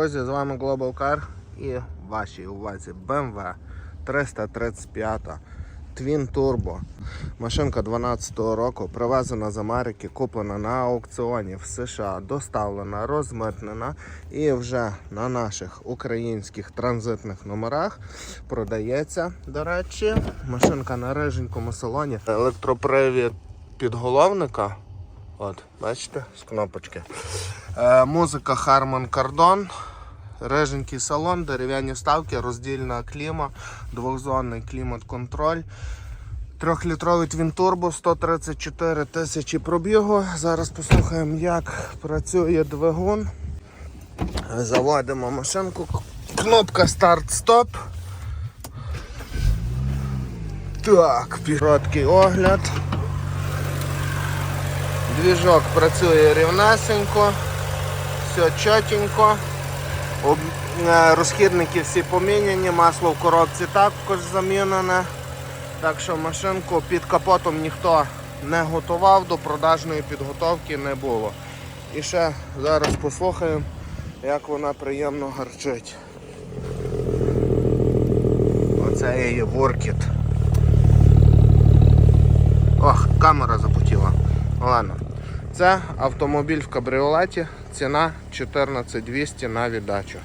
Друзі, з вами Global Car і вашій увазі BMW 335 Twin Turbo. Машинка 12 року, привезена з Америки, куплена на аукціоні в США, доставлена, розмитнена і вже на наших українських транзитних номерах продається. До речі, машинка на риженькому салоні. Електропривід підголовника. От, бачите, з кнопочки. Е, музика Harman Kardon. Реженький салон, дерев'яні ставки, роздільна кліма, двохзонний клімат-контроль. Трьохлітровий Turbo, 134 тисячі пробігу. Зараз послухаємо, як працює двигун. Заводимо машинку. Кнопка старт-стоп. Так, короткий огляд. Двіжок працює рівнесенько, все чотенько. Е, Розхідники всі поміняні, масло в коробці також замінене. Так що машинку під капотом ніхто не готував, до продажної підготовки не було. І ще зараз послухаємо, як вона приємно гарчить. Оце її воркіт. Ох, камера запотіла. Ладно. Це автомобіль в кабріолеті, ціна 14200 на віддачу.